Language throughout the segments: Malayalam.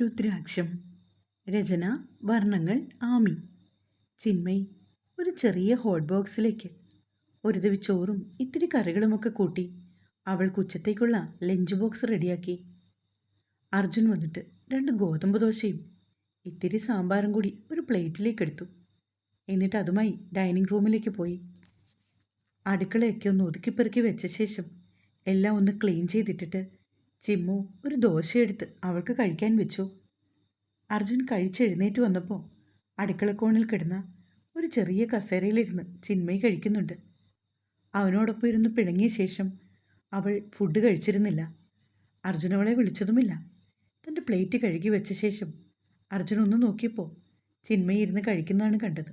രുദ്രാക്ഷം രചന വർണങ്ങൾ ആമി. ചിന്മയി ഒരു ചെറിയ ഹോട്ട് ബോക്സിലേക്ക് ഒരു തവി ചോറും ഇത്തിരി കറികളുമൊക്കെ കൂട്ടി അവൾ ഉച്ചത്തേക്കുള്ള ലഞ്ച് ബോക്സ് റെഡിയാക്കി അർജുൻ വന്നിട്ട് രണ്ട് ഗോതമ്പ് ദോശയും ഇത്തിരി സാമ്പാറും കൂടി ഒരു പ്ലേറ്റിലേക്ക് എടുത്തു. എന്നിട്ട് അതുമായി ഡൈനിങ് റൂമിലേക്ക് പോയി. അടുക്കളയൊക്കെ ഒന്ന് ഒതുക്കിപ്പെറുക്കി വെച്ച ശേഷം എല്ലാം ഒന്ന് ക്ലീൻ ചെയ്തിട്ടിട്ട് ചിമ്മു ഒരു ദോശയെടുത്ത് അവൾക്ക് കഴിക്കാൻ വെച്ചു. അർജുൻ കഴിച്ചെഴുന്നേറ്റ് വന്നപ്പോൾ അടുക്കളക്കോണിൽ കിടന്ന ഒരു ചെറിയ കസേരയിലിരുന്ന് ചിന്മയി കഴിക്കുന്നുണ്ട്. അവനോടൊപ്പം ഇരുന്ന് പിണങ്ങിയ ശേഷം അവൾ ഫുഡ് കഴിച്ചിരുന്നില്ല. അർജുൻ അവളെ വിളിച്ചതുമില്ല. തന്റെ പ്ലേറ്റ് കഴുകി വെച്ച ശേഷം അർജുൻ ഒന്ന് നോക്കിയപ്പോൾ ചിന്മയി ഇരുന്ന് കഴിക്കുന്നതാണ് കണ്ടത്.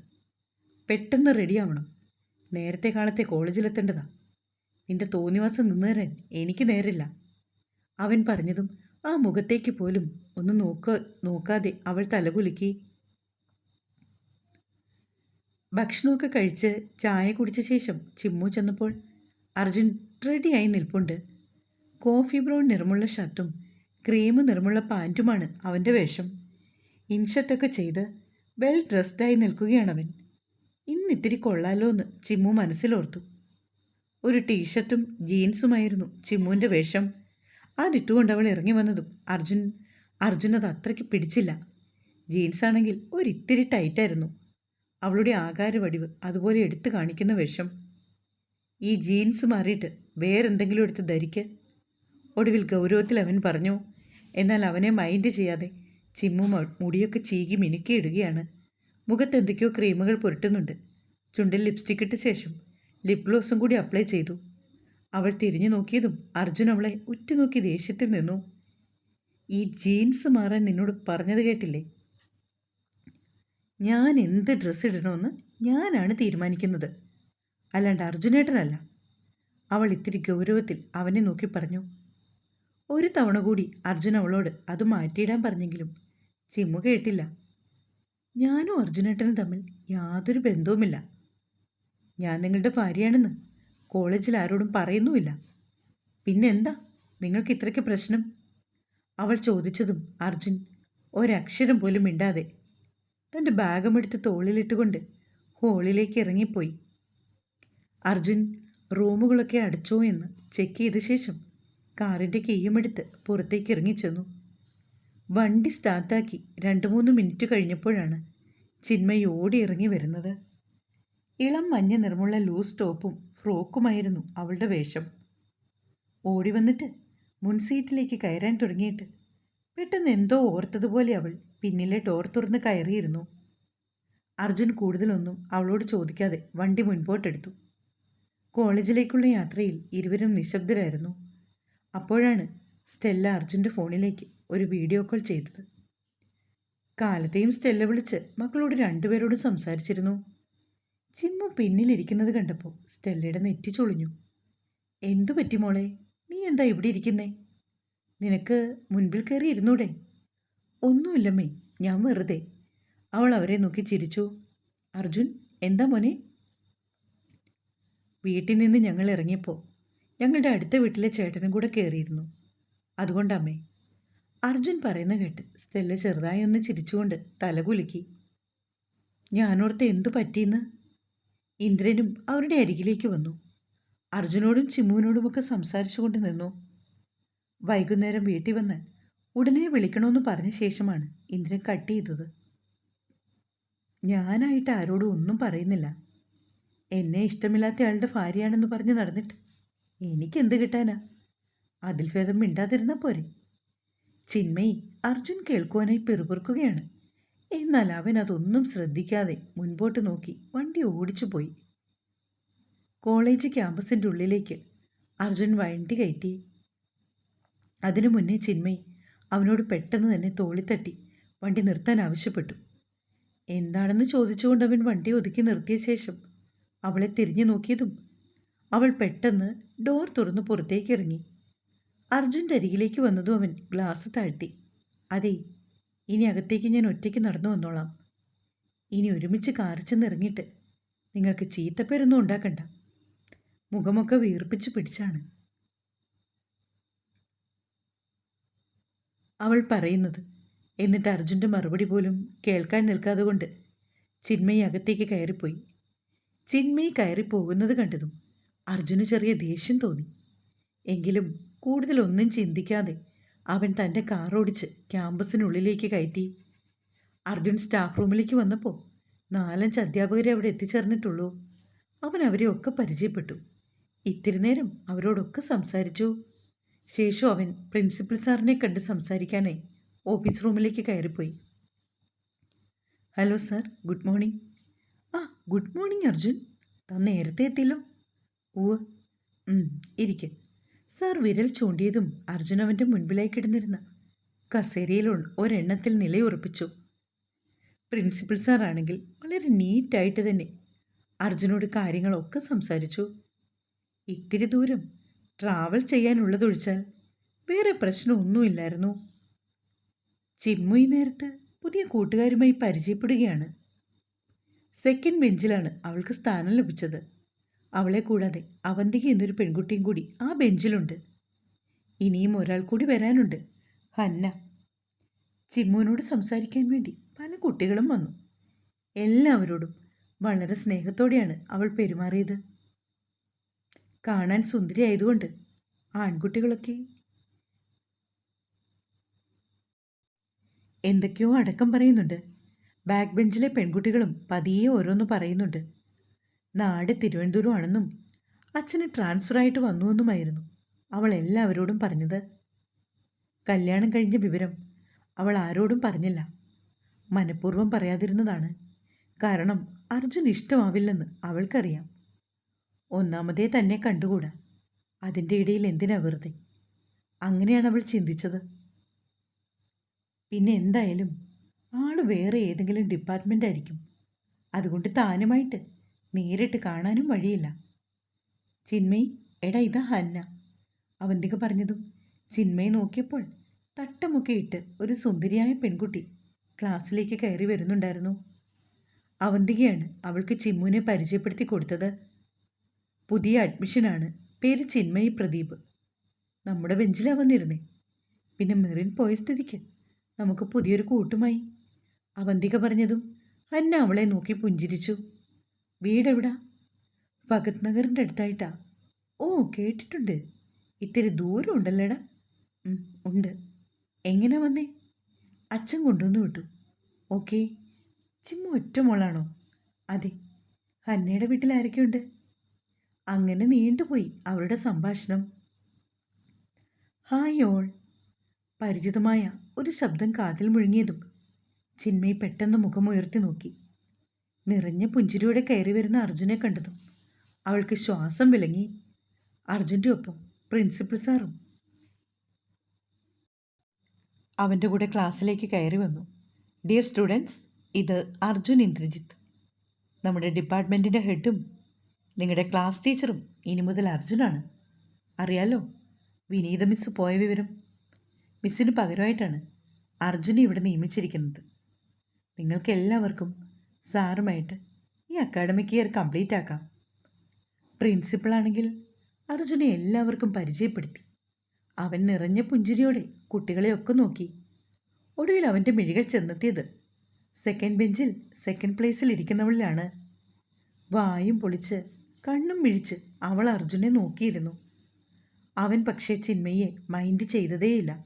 പെട്ടെന്ന് റെഡിയാവണം നേരത്തെ കാലത്തെ കോളേജിലെത്തേണ്ടതാ നിന്റെ തോന്നിവാസം നിന്നു തരാൻ എനിക്ക് നേരില്ല. അവൻ പറഞ്ഞതും ആ മുഖത്തേക്ക് പോലും ഒന്ന് നോക്ക നോക്കാതെ അവൾ തലകുലുക്കി. ഭക്ഷണമൊക്കെ കഴിച്ച് ചായ കുടിച്ച ശേഷം ചിമ്മു ചെന്നപ്പോൾ അർജുൻ റെഡിയായി നിൽപ്പുണ്ട്. കോഫി ബ്രൗൺ നിറമുള്ള ഷർട്ടും ക്രീം നിറമുള്ള പാന്റുമാണ് അവന്റെ വേഷം. ഇൻഷർട്ടൊക്കെ ചെയ്ത് വെൽ ഡ്രസ്ഡായി നിൽക്കുകയാണവൻ. ഇന്നിത്തിരി കൊള്ളാലോ എന്ന് ചിമ്മു മനസ്സിലോർത്തു. ഒരു ടീഷർട്ടും ജീൻസുമായിരുന്നു ചിമ്മുവിന്റെ വേഷം. അതിട്ടുകൊണ്ട് അവൾ ഇറങ്ങി വന്നതും അർജുൻ അർജുൻ അത് അത്രയ്ക്ക് പിടിച്ചില്ല. ജീൻസ് ആണെങ്കിൽ ഒരിത്തിരി ടൈറ്റായിരുന്നു അവളുടെ ആകാര വടിവ് അതുപോലെ എടുത്തു കാണിക്കുന്ന വേഷം. ഈ ജീൻസ് മാറിയിട്ട് വേറെന്തെങ്കിലും എടുത്ത് ധരിക്ക്. ഒടുവിൽ ഗൗരവത്തിൽ അവൻ പറഞ്ഞു എന്നാൽ അവനെ മൈൻഡ് ചെയ്യാതെ ചിമ്മു മുടിയൊക്കെ ചീകി മിനുക്കിയിടുകയാണ് മുഖത്ത് എന്തൊക്കെയോ ക്രീമുകൾ പുരട്ടുന്നുണ്ട്. ചുണ്ടിൽ ലിപ്സ്റ്റിക് ഇട്ട ശേഷം ലിപ് ഗ്ലോസും കൂടി അപ്ലൈ ചെയ്തു. അവൾ തിരിഞ്ഞു നോക്കിയതും അർജുൻ അവളെ ഉറ്റുനോക്കി ദേഷ്യത്തിൽ നിന്നു. ഈ ജീൻസ് മാറാൻ നിന്നോട് പറഞ്ഞത് കേട്ടില്ലേ? ഞാൻ എന്ത് ഡ്രസ്സ് ഇടണമെന്ന് ഞാനാണ് തീരുമാനിക്കുന്നത്. അല്ലാണ്ട് അർജുനേട്ടനല്ല. അവൾ ഇത്തിരി ഗൗരവത്തിൽ അവനെ നോക്കി പറഞ്ഞു. ഒരു തവണ കൂടി അർജുൻ അവളോട് അത് മാറ്റിയിടാൻ പറഞ്ഞെങ്കിലും ചിമ്മു കേട്ടില്ല. ഞാനും അർജുനേട്ടനും തമ്മിൽ യാതൊരു ബന്ധവുമില്ല. ഞാൻ നിങ്ങളുടെ ഭാര്യയാണെന്ന് കോളേജിൽ ആരോടും പറയുന്നുമില്ല. പിന്നെന്താ? നിങ്ങൾക്ക് ഇത്രയ്ക്ക് പ്രശ്നം? അവൾ ചോദിച്ചതും അർജുൻ ഒരക്ഷരം പോലും മിണ്ടാതെ തന്റെ ബാഗമെടുത്ത് തോളിലിട്ടുകൊണ്ട് ഹോളിലേക്ക് ഇറങ്ങിപ്പോയി. അർജുൻ റൂമുകളൊക്കെ അടച്ചോ എന്ന് ചെക്ക് ചെയ്ത ശേഷം കാറിന്റെ കീയുമെടുത്ത് പുറത്തേക്ക് ഇറങ്ങിച്ചെന്നു. വണ്ടി സ്റ്റാർട്ടാക്കി രണ്ട് മൂന്ന് മിനിറ്റ് കഴിഞ്ഞപ്പോഴാണ് ചിന്മയി ഓടി ഇറങ്ങി വരുന്നത്. ഇളം മഞ്ഞ നിറമുള്ള ലൂസ് ടോപ്പും ഫ്രോക്കുമായിരുന്നു അവളുടെ വേഷം. ഓടി വന്നിട്ട് മുൻസീറ്റിലേക്ക് കയറാൻ തുടങ്ങിയിട്ട് പെട്ടെന്ന് എന്തോ ഓർത്തതുപോലെ അവൾ പിന്നിലെ ഡോർ തുറന്ന് കയറിയിരുന്നു. അർജുൻ കൂടുതലൊന്നും അവളോട് ചോദിക്കാതെ വണ്ടി മുൻപോട്ടെടുത്തു. കോളേജിലേക്കുള്ള യാത്രയിൽ ഇരുവരും നിശബ്ദരായിരുന്നു. അപ്പോഴാണ് സ്റ്റെല്ല അർജുന്റെ ഫോണിലേക്ക് ഒരു വീഡിയോ കോൾ ചെയ്തത്. കാലത്തെയും സ്റ്റെല്ല വിളിച്ച് മക്കളോട് രണ്ടുപേരോടും സംസാരിച്ചിരുന്നു. ചിമ്മു പിന്നിലിരിക്കുന്നത് കണ്ടപ്പോൾ സ്റ്റെല്ലയുടെ നെറ്റി ചൊളിഞ്ഞു. എന്തു പറ്റി മോളെ? നീ എന്താ ഇവിടെ ഇരിക്കുന്നേ? നിനക്ക് മുൻപിൽ കയറി ഇരുന്നൂടെ? ഒന്നുമില്ലമ്മേ ഞാൻ വെറുതെ. അവൾ അവരെ നോക്കി ചിരിച്ചു. അർജുൻ എന്താ മോനെ? വീട്ടിൽ നിന്ന് ഞങ്ങൾ ഇറങ്ങിയപ്പോൾ ഞങ്ങളുടെ അടുത്ത വീട്ടിലെ ചേട്ടനും കൂടെ കയറിയിരുന്നു. അതുകൊണ്ടമ്മേ. അർജുൻ പറയുന്ന കേട്ട് സ്റ്റെല്ല ചെറുതായി ഒന്ന് ചിരിച്ചുകൊണ്ട് തലകുലുക്കി ഞാനോർത്ത് എന്തു പറ്റിയെന്ന്? ഇന്ദ്രനും അവരുടെ അരികിലേക്ക് വന്നു. അർജുനോടും ചിമ്മുവിനോടുമൊക്കെ സംസാരിച്ചുകൊണ്ട് നിന്നു. വൈകുന്നേരം വീട്ടിൽ വന്ന് ഉടനെ വിളിക്കണമെന്ന് പറഞ്ഞ ശേഷമാണ് ഇന്ദ്രൻ കട്ട് ചെയ്തത്. ഞാനായിട്ട് ആരോടും ഒന്നും പറയുന്നില്ല. എന്നെ ഇഷ്ടമില്ലാത്ത ആളുടെ ഭാര്യയാണെന്ന് പറഞ്ഞ് നടന്നിട്ട് എനിക്കെന്ത് കിട്ടാനാ? അതിൽ ഭേദം മിണ്ടാതിരുന്നാൽ പോരെ? ചിന്മയി അർജുൻ കേൾക്കുവാനായി പിറുപിറുക്കുകയാണ്. എന്നാൽ അവൻ അതൊന്നും ശ്രദ്ധിക്കാതെ മുൻപോട്ട് നോക്കി വണ്ടി ഓടിച്ചു പോയി. കോളേജ് ക്യാമ്പസിന്റെ ഉള്ളിലേക്ക് അർജുൻ വണ്ടി കയറ്റി. അതിനു മുന്നേ ചിന്മയി അവനോട് പെട്ടെന്ന് തന്നെ തോളിത്തട്ടി വണ്ടി നിർത്താൻ ആവശ്യപ്പെട്ടു. എന്താണെന്ന് ചോദിച്ചുകൊണ്ട് അവൻ വണ്ടി ഒതുക്കി നിർത്തിയ ശേഷം അവളെ തിരിഞ്ഞു നോക്കിയതും അവൾ പെട്ടെന്ന് ഡോർ തുറന്ന് പുറത്തേക്ക് ഇറങ്ങി. അർജുന്റെ അരികിലേക്ക് വന്നതും അവൻ ഗ്ലാസ് താഴ്ത്തി. അതെ ഇനി അകത്തേക്ക് ഞാൻ ഒറ്റയ്ക്ക് നടന്നു വന്നോളാം. ഇനി ഒരുമിച്ച് കാറിച്ചെന്നിറങ്ങിയിട്ട് നിങ്ങൾക്ക് ചീത്തപ്പേരൊന്നും ഉണ്ടാക്കണ്ട. മുഖമൊക്കെ വീർപ്പിച്ച് പിടിച്ചാണ്. അവൾ പറയുന്നത് എന്നിട്ട് അർജുന്റെ മറുപടി പോലും കേൾക്കാൻ നിൽക്കാതെ കൊണ്ട് ചിന്മയി അകത്തേക്ക് കയറിപ്പോയി. ചിന്മയി കയറി പോകുന്നത് കണ്ടതും അർജുന് ചെറിയ ദേഷ്യം തോന്നി. എങ്കിലും കൂടുതലൊന്നും ചിന്തിക്കാതെ അവൻ തന്റെ കാറോടിച്ച് ക്യാമ്പസിനുള്ളിലേക്ക് കയറ്റി. അർജുൻ സ്റ്റാഫ് റൂമിലേക്ക് വന്നപ്പോൾ നാലഞ്ച് അധ്യാപകരെ അവിടെ എത്തിച്ചേർന്നിട്ടുള്ളൂ. അവൻ അവരെ ഒക്കെ പരിചയപ്പെട്ടു. ഇത്തിരി നേരം അവരോടൊക്കെ സംസാരിച്ചു. ശേഷം അവൻ പ്രിൻസിപ്പൽ സാറിനെ കണ്ട് സംസാരിക്കാനായി ഓഫീസ് റൂമിലേക്ക് കയറിപ്പോയി. Hello sir good morning. ആ ഗുഡ് മോർണിംഗ് അർജുൻ. താൻ നേരത്തെ എത്തിയല്ലോ? ഓ ഇരിക്കെ. സാർ വിരൽ ചൂണ്ടിയതും അർജുൻ അവന്റെ മുൻപിലായി കിടന്നിരുന്ന. കസേരയിൽ ഒരെണ്ണത്തിൽ നിലയുറപ്പിച്ചു പ്രിൻസിപ്പൽ സാറാണെങ്കിൽ വളരെ നീറ്റായിട്ട് തന്നെ അർജുനോട് കാര്യങ്ങളൊക്കെ സംസാരിച്ചു. ഇത്തിരി ദൂരം ട്രാവൽ ചെയ്യാനുള്ളതൊഴിച്ചാൽ വേറെ പ്രശ്നമൊന്നുമില്ലായിരുന്നു. ചിമ്മു ഈ നേരത്ത് പുതിയ കൂട്ടുകാരുമായി പരിചയപ്പെടുകയാണ്. സെക്കൻഡ് ബെഞ്ചിലാണ് അവൾക്ക് സ്ഥാനം ലഭിച്ചത്. അവളെ കൂടാതെ അവന്തിക എന്നൊരു പെൺകുട്ടിയും കൂടി ആ ബെഞ്ചിലുണ്ട്. ഇനിയും ഒരാൾ കൂടി വരാനുണ്ട്. ഹന്ന. ചിമ്മുവിനോട് സംസാരിക്കാൻ വേണ്ടി പല കുട്ടികളും വന്നു. എല്ലാവരോടും വളരെ സ്നേഹത്തോടെയാണ് അവൾ പെരുമാറിയത്. കാണാൻ സുന്ദരി ആയതുകൊണ്ട് ആൺകുട്ടികളൊക്കെ എന്തൊക്കെയോ അടക്കം പറയുന്നുണ്ട്. ബാക്ക് ബെഞ്ചിലെ പെൺകുട്ടികളും പതിയെ ഓരോന്ന് പറയുന്നുണ്ട്. നാട് തിരുവനന്തപുരമാണെന്നും അച്ഛന് ട്രാൻസ്ഫറായിട്ട് വന്നുവെന്നുമായിരുന്നു. അവൾ എല്ലാവരോടും പറഞ്ഞത്. കല്യാണം കഴിഞ്ഞ വിവരം അവൾ ആരോടും പറഞ്ഞില്ല. മനഃപൂർവം പറയാതിരുന്നതാണ്. കാരണം അർജുൻ ഇഷ്ടമാവില്ലെന്ന് അവൾക്കറിയാം. ഒന്നാമതേ തന്നെ കണ്ടുകൂടാ. അതിന്റെ ഇടയിൽ എന്തിനാ വെറുതെ? അങ്ങനെയാണ് അവൾ ചിന്തിച്ചത്. പിന്നെ എന്തായാലും ആൾ വേറെ ഏതെങ്കിലും ഡിപ്പാർട്ട്മെന്റ് ആയിരിക്കും അതുകൊണ്ട് താനുമായിട്ട് നേരിട്ട് കാണാനും വഴിയില്ല. ചിന്മയി എടാ ഇതാ ഹന്ന. അവന്തിക പറഞ്ഞതും ചിന്മയെ നോക്കിയപ്പോൾ തട്ടമൊക്കെ ഇട്ട് ഒരു സുന്ദരിയായ പെൺകുട്ടി ക്ലാസ്സിലേക്ക് കയറി വരുന്നുണ്ടായിരുന്നു. അവന്തികയാണ് അവൾക്ക് ചിമ്മുവിനെ പരിചയപ്പെടുത്തി കൊടുത്തത്. പുതിയ അഡ്മിഷനാണ് പേര് ചിന്മയി പ്രദീപ്. നമ്മുടെ ബെഞ്ചിലാണ് വന്നിരുന്നേ. പിന്നെ മെറിൻ പോയ സ്ഥിതിക്ക് നമുക്ക് പുതിയൊരു കൂട്ടുമായി. അവന്തിക പറഞ്ഞതും അന്ന അവളെ നോക്കി പുഞ്ചിരിച്ചു. വീടെവിടാ? ഭഗത് നഗറിന്റെ അടുത്തായിട്ടാ. ഓ കേട്ടിട്ടുണ്ട്. ഇത്തിരി ദൂരം ഉണ്ടല്ലേടാ. ഉണ്ട്. എങ്ങനെ വന്നേ? അച്ഛൻ കൊണ്ടുവന്ന് വിട്ടു. ഓക്കെ. ചിമ്മ ഒറ്റ മോളാണോ? അതെ. ഹന്നയുടെ വീട്ടിൽ ആരൊക്കെയുണ്ട് അങ്ങനെ നീണ്ടുപോയി അവരുടെ സംഭാഷണം. Hi all. പരിചിതമായ ഒരു ശബ്ദം കാതിൽ മുഴങ്ങിയതും ചിന്മയി പെട്ടെന്ന് മുഖമുയർത്തി നോക്കി. നിറഞ്ഞ പുഞ്ചിരിയോടെ കയറി വരുന്ന അർജുനെ കണ്ടതും അവൾക്ക് ശ്വാസം വിലങ്ങി. അർജുന്റെ ഒപ്പം പ്രിൻസിപ്പൽ സാറും. അവന്റെ കൂടെ ക്ലാസ്സിലേക്ക് കയറി വന്നു. ഡിയർ സ്റ്റുഡൻസ് ഇത് അർജുൻ ഇന്ദ്രജിത്ത്. നമ്മുടെ ഡിപ്പാർട്ട്മെന്റിന്റെ ഹെഡും നിങ്ങളുടെ ക്ലാസ് ടീച്ചറും ഇനി മുതൽ അർജുനാണ്. അറിയാലോ വിനീത മിസ് പോയ വിവരം. മിസ്സിന് പകരമായിട്ടാണ് അർജുനെ ഇവിടെ നിയമിച്ചിരിക്കുന്നത്. നിങ്ങൾക്ക് എല്ലാവർക്കും സാറുമായിട്ട് ഈ അക്കാഡമിക് ഇയർ കംപ്ലീറ്റ് ആക്കാം. പ്രിൻസിപ്പളാണെങ്കിൽ അർജുനെ എല്ലാവർക്കും പരിചയപ്പെടുത്തി. അവൻ നിറഞ്ഞ പുഞ്ചിരിയോടെ കുട്ടികളെയൊക്കെ നോക്കി. ഒടുവിൽ അവന്റെ മിഴികൾ ചെന്നെത്തിയത്. സെക്കൻഡ് ബെഞ്ചിൽ സെക്കൻഡ് പ്ലേസിൽ ഇരിക്കുന്നവളിലാണ്. വായും പൊളിച്ച് കണ്ണും മിഴിച്ച് അവൾ അർജുനെ നോക്കിയിരുന്നു. അവൻ പക്ഷേ ചിന്മയെ മൈൻഡ് ചെയ്തതേയില്ല.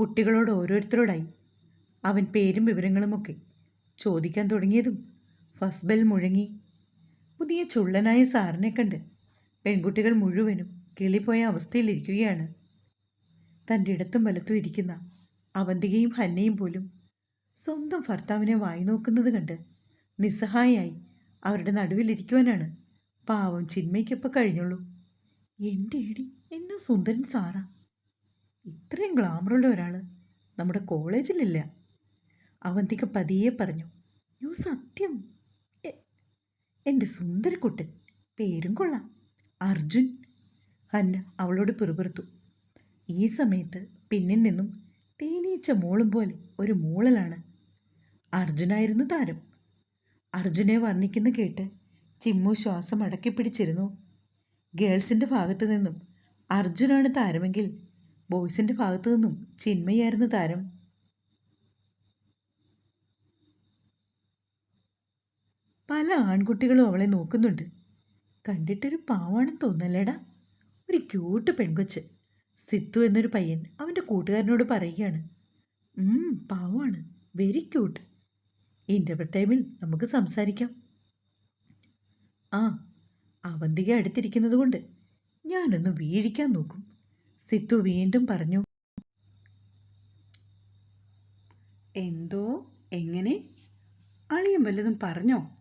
കുട്ടികളോട് ഓരോരുത്തരോടായി. അവൻ പേരും വിവരങ്ങളുമൊക്കെ ചോദിക്കാൻ തുടങ്ങിയതും ഫസ്റ്റ് ബെൽ മുഴങ്ങി. പുതിയ ചുള്ളനായ സാറിനെ കണ്ട് പെൺകുട്ടികൾ മുഴുവനും കിളിപ്പോയ അവസ്ഥയിലിരിക്കുകയാണ്. തന്റെ ഇടത്തും വലത്തും ഇരിക്കുന്ന അവന്തികയും ഹന്നയും പോലും സ്വന്തം ഭർത്താവിനെ വായി നോക്കുന്നത് കണ്ട് നിസ്സഹായായി അവരുടെ നടുവിലിരിക്കുവാനാണ് പാവം ചിന്മയ്ക്കൊപ്പം കഴിഞ്ഞുള്ളൂ. എന്റെ ഏടി എന്നാ സുന്ദരൻ സാറാ? ഇത്രയും ഗ്ലാമറുള്ള ഒരാൾ നമ്മുടെ കോളേജിലില്ല. അവന്തിക പതിയെ പറഞ്ഞു യോ സത്യം. എന്റെ സുന്ദരക്കുട്ടൻ. പേരും കൊള്ളാം. അർജുൻ. ഹന്ന അവളോട് പിറുപിറുത്തു. ഈ സമയത്ത് പിന്നിൽ നിന്നും തേനീച്ച മോളും പോലെ ഒരു മൂളലാണ്. അർജുനായിരുന്നു താരം. അർജുനെ വർണിക്കുന്ന കേട്ട് ചിമ്മു ശ്വാസം അടക്കി പിടിച്ചിരുന്നു. ഗേൾസിന്റെ ഭാഗത്തു നിന്നും അർജുനാണ് താരമെങ്കിൽ ബോയ്സിന്റെ ഭാഗത്തു നിന്നും ചിന്മയായിരുന്നു താരം. പല ആൺകുട്ടികളും അവളെ നോക്കുന്നുണ്ട്. കണ്ടിട്ടൊരു പാവാണെന്ന് തോന്നല്ലേടാ? ഒരു ക്യൂട്ട് പെൺകൊച്ച്. സിത്തു എന്നൊരു പയ്യൻ അവന്റെ കൂട്ടുകാരനോട് പറയുകയാണ്. "ഉം, പാവാണ്. വെരി ക്യൂട്ട് ഇന്റർവെൽ ടൈമിൽ നമുക്ക് സംസാരിക്കാം. ആ അവന്തിക അടുത്തിരിക്കുന്നത് കൊണ്ട് ഞാനൊന്ന് വീഴിക്കാൻ നോക്കും. സിത്തു വീണ്ടും പറഞ്ഞു. എന്തോ? എങ്ങനെ? അളിയൻ വല്ലതും പറഞ്ഞോ?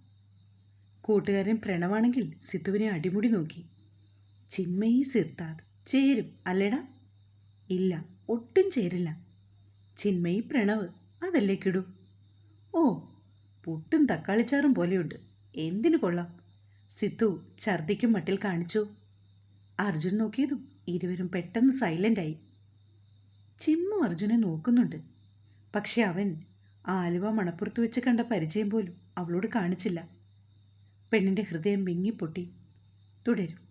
കൂട്ടുകാരൻ പ്രണവാണെങ്കിൽ സിത്തുവിനെ അടിമുടി നോക്കി. ചിന്മയി സിർത്താദ് ചേരും അല്ലേടാ? ഇല്ല ഒട്ടും ചേരില്ല. ചിന്മയി പ്രണവ് അതല്ലേ കിടു? ഓ പുട്ടും തക്കാളിച്ചാറും പോലെയുണ്ട്. എന്തിനു കൊള്ളാം? സിത്തു ഛർദിക്കും മട്ടിൽ കാണിച്ചു. അർജുൻ നോക്കിയതും ഇരുവരും പെട്ടെന്ന് സൈലന്റായി ചിമ്മു അർജുനെ നോക്കുന്നുണ്ട്. പക്ഷെ അവൻ ആലുവ മണപ്പുറത്ത് വെച്ച് കണ്ട പരിചയം പോലും അവളോട് കാണിച്ചില്ല. പെണ്ണിന്റെ ഹൃദയം വിങ്ങിപ്പൊട്ടി. തുടരും.